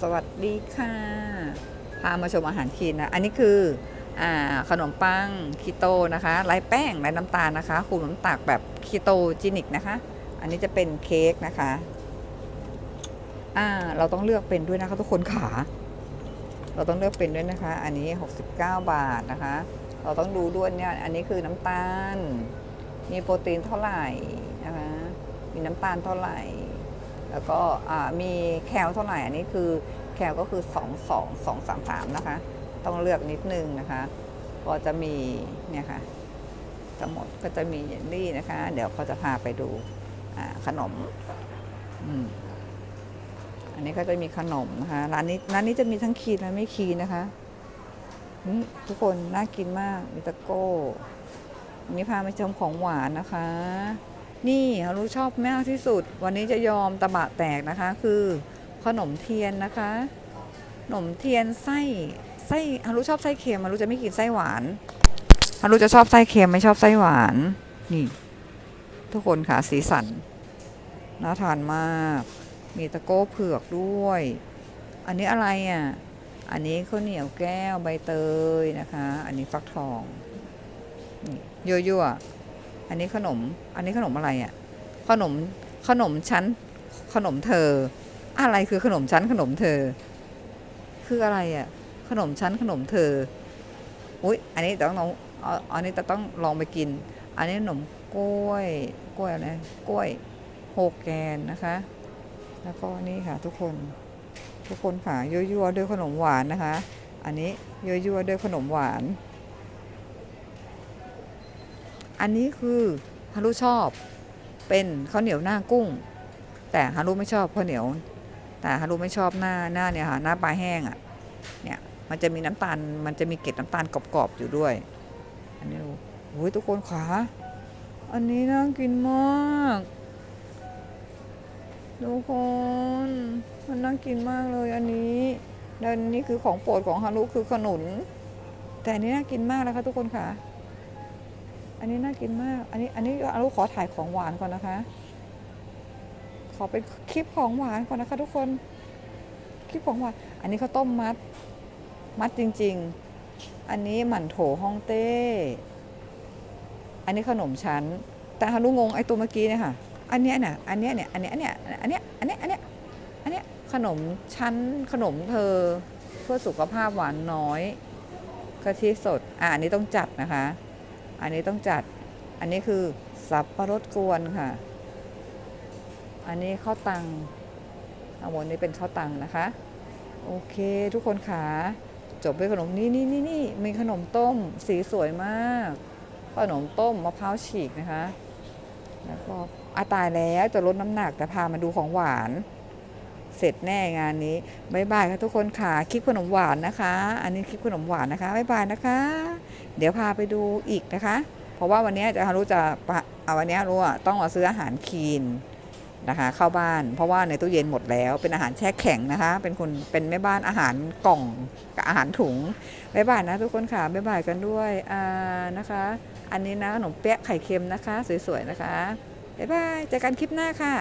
สวัสดีค่ะ พามาชมอาหารคีนนะ อันนี้คืออขนมปังคีโตนะคะไร้แป้งไร้น้ำตาลนะคะคุมน้ำตาลแบบคีโตจินิกนะคะ อันนี้จะเป็นเค้กนะคะอ่าเราต้องเลือกเป็นด้วยนะคะทุกคนขา เราต้องเลือกเป็นด้วยนะคะ อันนี้ 69 บาทนะคะ เราต้องดูด้วยเนี่ย อันนี้คือน้ำตาล มีโปรตีนเท่าไหร่นะคะ มีน้ำตาลเท่าไหร่ แล้วก็มีแคลเท่าไหร่อันนี้คือแคลก็คือ 2 2 2 3 3 นะคะ ต้องเลือกนิดนึงนะคะ ก็จะมีเนี่ยค่ะทั้งหมดก็จะมีเยลลี่นะคะ เดี๋ยวเขาจะพาไปดูขนมอันนี้ก็จะมีขนมนะคะร้านนี้ร้านนี้จะมีทั้งคีนและไม่คีนนะคะทุกคนน่ากินมากมีตะโก้วันนี้พาไปชมของหวานนะคะ นี่ฮารุชอบมากที่สุด วันนี้จะยอมตะบะแตกนะคะ คือขนมเทียนนะคะขนมเทียนไส้ไส้ฮารุชอบไส้เค็มฮารุจะไม่กินไส้หวานฮารุจะชอบไส้เค็มไม่ชอบไส้หวาน นี่ ทุกคนค่ะสีสันน่าทานมาก มีตะโก้เผือกด้วย อันนี้อะไรอะ อันนี้ข้าวเหนียวแก้วใบเตยนะคะ อันนี้ฟักทองยั่วๆ อันนี้ขนม อันนี้ขนมอะไรอะ่ะ ขนม ขนมชั้น ขนมเธอ อะไรคือขนมชั้นขนมเธอ คืออะไรอะ่ะ ขนมชั้นขนมเธอ อุ้ยอันนี้ต้องลองอ,อันนี้จะต้องลองไปกิน อันนี้ขนมกล้วย กล้วยอะไร กล้วยโฮแกนนะคะ แล้วก็นี่ค่ะทุกคน ทุกคนค่ะยั่วๆด้วยขนมหวานนะคะ อันนี้ยั่วๆด้วยขนมหวาน อันนี้คือฮารุชอบเป็นข้าวเหนียวหน้ากุ้ง แต่ฮารุไม่ชอบข้าวเหนียว แต่ฮารุไม่ชอบหน้าหน้าเนี่ยค่ะหน้าปลาแห้งอะ่ะเนี่ยมันจะมีน้ำตาลมันจะมีเกล็ดน้ำตาลกรอบๆอยู่ด้วย อันนี้ดูโอ้ยทุกคนขาอันนี้น่ากินมากทุกคนมันน่ากินมากเลยอันนี้แล้วอันนี้คือของโปรดของฮารุคือขนุน แต่อันนี้น่ากินมากแล้วค่ะทุกคนค่ะ อันนี้น่ากินมาก อันนี้อันนี้อารุขอถ่ายของหวานก่อนนะคะ ขอเป็นคลิปของหวานก่อนนะคะ ทุกคน คลิปของหวาน อันนี้ข้าวต้มมัด มัดจริง ๆ อันนี้หมั่นโถฮ่องเต้ อันนี้ขนมชั้น แต่ฮารุงงไอตัวเมื่อกี้เนี่ยค่ะ อันเนี้ยเนี่ยอันเนี้ยเนี่ย อันเนี้ยเนี้ยอันเนี้ย อันเนี้ย อันเนี้ย อันเนี้ย ขนมชั้น ขนมเธอ เพื่อสุขภาพหวานน้อยกะทิสด อะอันนี้ต้องจัดนะคะ อันนี้ต้องจัด อันนี้คือสับปะรดกวนค่ะ อันนี้ข้าวตังเอาบนนี้เป็นข้าวตังนะคะ โอเคทุกคนขาจบด้วยขนมนี่นี่นี่นี่มีขนมต้มสีสวยมาก ขนมต้มมะพร้าวฉีกนะคะ แล้วก็อาตายแล้วจะลดน้ำหนักแต่พามาดูของหวาน เสร็จแน่งานนี้บายบายค่ะทุกคนค่ะคลิปขนมหวานนะคะ อันนี้คลิปขนมหวานนะคะบายบายนะคะ เดี๋ยวพาไปดูอีกนะคะ เพราะว่าวันนี้จะรู้จะปะอะวันนี้รู้อะต้องมาซื้ออาหารคีนนะคะ เข้าบ้านเพราะว่าในตู้เย็นหมดแล้วเป็นอาหารแช่แข็งนะคะ เป็นคนเป็นแม่บ้านอาหารกล่องกับอาหารถุงบายบายนะทุกคนค่ะบายบายกันด้วยอ่านะคะ อันนี้นะขนมเปี๊ยะไข่เค็มนะคะ สวยๆนะคะบายบายเจอกันคลิปหน้าค่ะ